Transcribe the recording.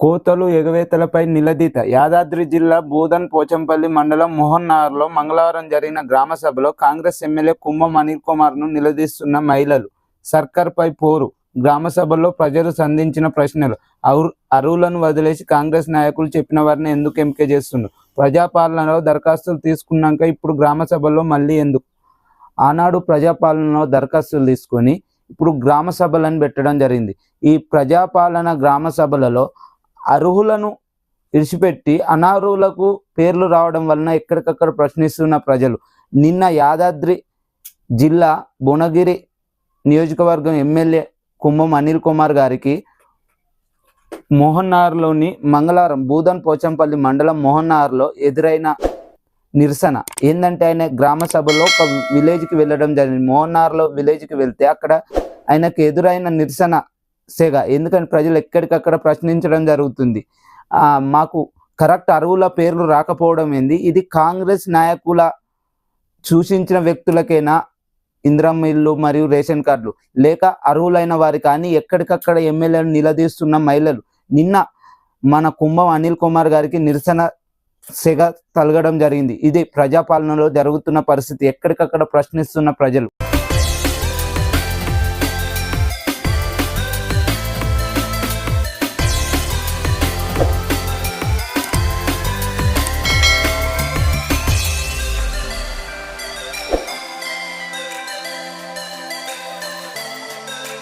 కోతలు ఎగవేతలపై నిలదీత. యాదాద్రి జిల్లా బోధన్ పోచంపల్లి మండలం మోహన్నార్లో మంగళవారం జరిగిన గ్రామ సభలో కాంగ్రెస్ ఎమ్మెల్యే కుంభం అనిల్ కుమార్ను నిలదీస్తున్న మహిళలు. సర్కార్పై పోరు. గ్రామ సభలో ప్రజలు సంధించిన ప్రశ్నలు. అరు- అరువులను వదిలేసి కాంగ్రెస్ నాయకులు చెప్పిన వారిని ఎందుకు ఎంపిక చేస్తున్నారు ప్రజాపాలనలో దరఖాస్తులు తీసుకున్నాక ఇప్పుడు గ్రామ సభలో మళ్ళీ ఎందుకు? ఆనాడు ప్రజాపాలనలో దరఖాస్తులు తీసుకొని ఇప్పుడు గ్రామ సభలను పెట్టడం జరిగింది. ఈ ప్రజాపాలన గ్రామ సభలలో అర్హులను విడిచిపెట్టి అనర్హులకు పేర్లు రావడం వలన ఎక్కడికక్కడ ప్రశ్నిస్తున్న ప్రజలు. నిన్న యాదాద్రి జిల్లా భువనగిరి నియోజకవర్గం ఎమ్మెల్యే కుంభం అనిల్ కుమార్ గారికి మోహన్నార్లోని మంగళవారం బూదన్ పోచంపల్లి మండలం మోహన్నార్లో ఎదురైన నిరసన. ఏంటంటే ఆయన గ్రామ సభలో ఒక విలేజ్కి వెళ్ళడం జరిగింది. మోహన్నార్లో విలేజ్కి వెళ్తే అక్కడ ఆయనకు ఎదురైన నిరసన సెగ. ఎందుకంటే ప్రజలు ఎక్కడికక్కడ ప్రశ్నించడం జరుగుతుంది. మాకు కరెక్ట్ అరువుల పేర్లు రాకపోవడం ఏంది? ఇది కాంగ్రెస్ నాయకుల సూచించిన వ్యక్తులకైనా? ఇంద్రమ్మ ఇల్లు మరియు రేషన్ కార్డులు. లేక అర్హులైన వారి కానీ ఎక్కడికక్కడ ఎమ్మెల్యేలు నిలదీస్తున్న మహిళలు. నిన్న మన కుంభం అనిల్ కుమార్ గారికి నిరసన సెగ తలగడం జరిగింది. ఇది ప్రజాపాలనలో జరుగుతున్న పరిస్థితి. ఎక్కడికక్కడ ప్రశ్నిస్తున్న ప్రజలు.